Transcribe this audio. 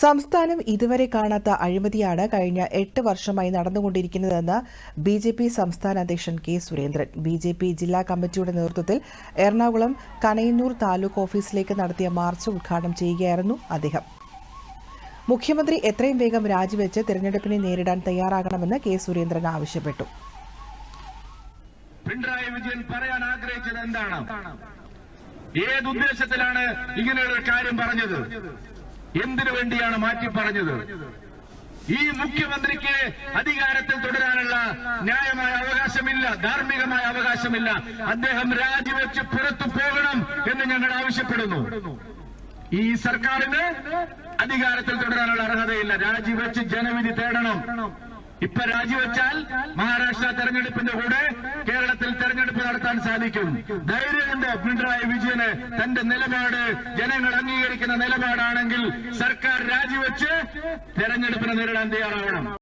സംസ്ഥാനം ഇതുവരെ കാണാത്ത അഴിമതിയാണ് കഴിഞ്ഞ എട്ട് വർഷമായി നടന്നുകൊണ്ടിരിക്കുന്നതെന്ന് ബി ജെ പി സംസ്ഥാന അധ്യക്ഷൻ K Surendran. B J P ജില്ലാ കമ്മിറ്റിയുടെ നേതൃത്വത്തിൽ എറണാകുളം കനയന്നൂർ താലൂക്ക് ഓഫീസിലേക്ക് നടത്തിയ മാർച്ച് ഉദ്ഘാടനം ചെയ്യുകയായിരുന്നു അദ്ദേഹം. മുഖ്യമന്ത്രി എത്രയും വേഗം രാജിവെച്ച് തിരഞ്ഞെടുപ്പിനെ നേരിടാൻ തയ്യാറാകണമെന്ന് കെ സുരേന്ദ്രൻ ആവശ്യപ്പെട്ടു. പിണറായി വിജയൻ പറയാൻ ആഗ്രഹിച്ചത് എന്താണ്? ഏത് ഉദ്ദേശത്തിലാണ് ഇങ്ങനെയുള്ള കാര്യം പറഞ്ഞത്? എന്തിനു വേണ്ടിയാണ് മാറ്റി പറഞ്ഞത്? ഈ മുഖ്യമന്ത്രിക്ക് അധികാരത്തിൽ തുടരാനുള്ള ന്യായമായ അവകാശമില്ല ധാർമ്മികമായ അവകാശമില്ല. അദ്ദേഹം രാജിവെച്ച് പുറത്തു പോകണം എന്ന് ഞങ്ങൾ ആവശ്യപ്പെടുന്നു. ഈ സർക്കാരിന് അധികാരത്തിൽ തുടരാനുള്ള അർഹതയില്ല. രാജിവെച്ച് ജനവിധി തേടണം. ഇപ്പൊ രാജിവെച്ചാൽ മഹാരാഷ്ട്ര തെരഞ്ഞെടുപ്പിന്റെ കൂടെ നടത്താൻ സാധിക്കും. ധൈര്യമുണ്ട് പിണറായി വിജയന്. തന്റെ നിലപാട് ജനങ്ങൾ അംഗീകരിക്കുന്ന നിലപാടാണെങ്കിൽ സർക്കാർ രാജിവെച്ച് തെരഞ്ഞെടുപ്പിനെ നേരിടാൻ തയ്യാറാവണം.